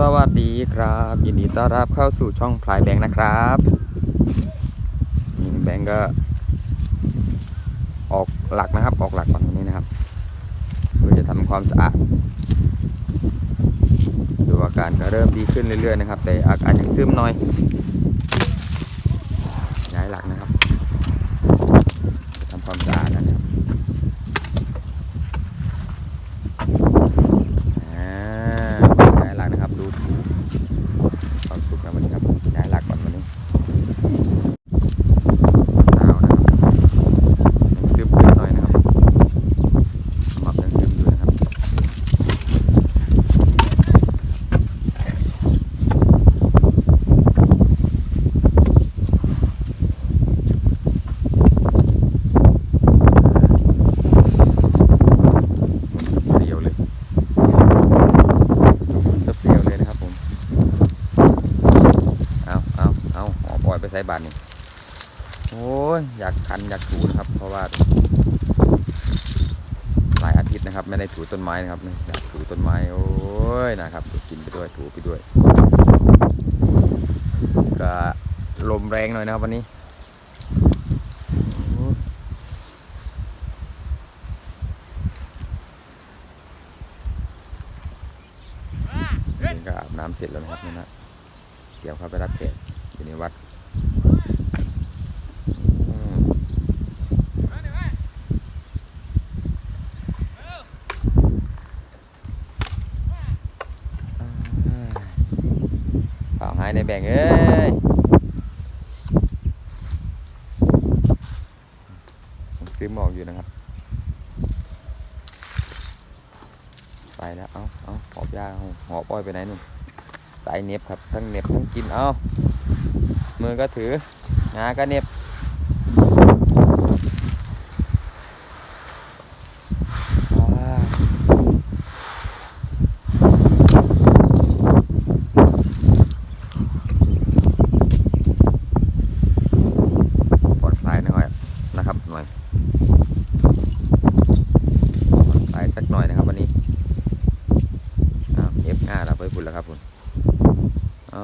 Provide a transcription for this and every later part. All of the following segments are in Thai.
สวัสดีครับ ยินดีต้อนรับเข้าสู่ช่องพลายแบงค์นะครับแบงค์ก็ ออกหลักนะครับ ออกหลักวันนี้นะครับเพื่อจะทำความสะอาดดูอาการก็เริ่มดีขึ้นเรื่อยๆนะครับ แต่อาการยังซึมหน่อยายหลักนะครับจะทำความสะอาดนะครับ อ่าย้ายหลักนะครับดูความสุขนะวันนี้ครับย้ายหลักก่อนวันนี้หนาวนะครับยังซึมซึมหน่อยนะครับหมอบยังซึมอยู่นะครับเรียวเลย สเปรียวเลยนะครับผม เอาเอาเอาหอปล่อยไป ใส่บาทนี่โอ้ยอยากคันอยากถูนะครับ เพราะว่า หลายอาทิตย์นะครับ ไม่ได้ถูต้นไม้นะครับอยากถูต้นไม้โอ้ยนะครับกินไปด้วยถูไปด้วยก็ลมแรงหน่อยนะครับวันนี้นี่ก็อาบน้ำเสร็จแล้วนะครับนี่นะเดี๋ยวเข้าไปรับแขกอยู่ในวัดอืม เปล่าหาย ในแบ่งเอ้ยผมซื้อหมอกอยู่นะครับ ไปแล้ว เอาเอาหอบยาหอบอ้อยไปไหนนู่นสายเน็บครับ ทั้งเน็บทั้งกิน เอามือก็ถือ งาก็เน็บว้าว ผ่อนคลายหน่อยนะครับหน่อยผ่อนคลายสักหน่อยนะครับวันนี้อ้าว เอฟห้าเราไปบุญแล้วครับคุณเอา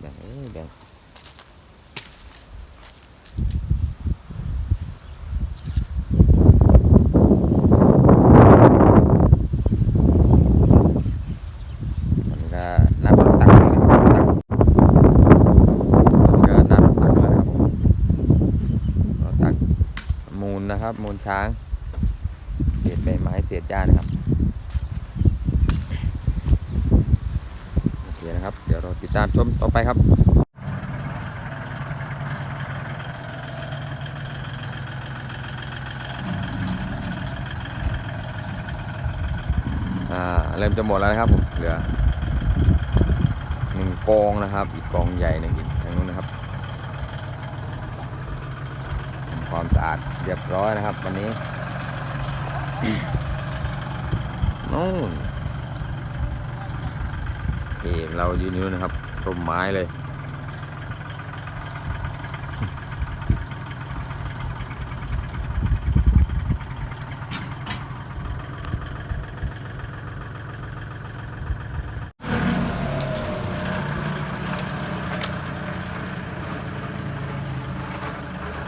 แบ่งเอ้ยแบ่งมันก็นับตักเลยนะครับตักก็นัดตักแล้วนะครับเราตักมูลนะครับ มูลช้าง ใบไม้เศษหญ้านะครับโอเคนะครับ เดี๋ยวเราติดตามชมต่อไปครับอ่าเริ่มจะหมดแล้วนะครับผมเหลือหนึ่งกองนะครับ อีกกองใหญ่หนึ่งอีกทางนู้นนะครับทำความสะอาดเรียบร้อยนะครับ วันนี้ นู่นเอเรายืนอยู่นะครับต้นไม้เลย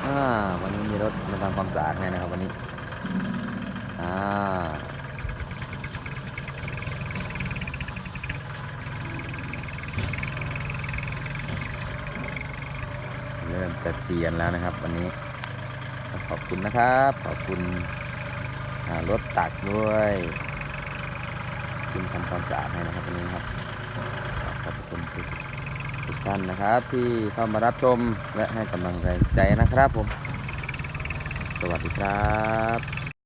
อ่า วันนี้มีรถมาทำความสะอาดให้นะครับวันนี้ อ่าเริ่มจะเปลี่ยนแล้วนะครับ วันนี้ ขอบคุณนะครับ ขอบคุณรถตักด้วยคุณทำความสะอาดให้นะครับวันนี้ครับขอบคุณทุกทุกท่านนะครับ ที่เข้ามารับชมและให้กำลังใจนะครับผม สวัสดีครับ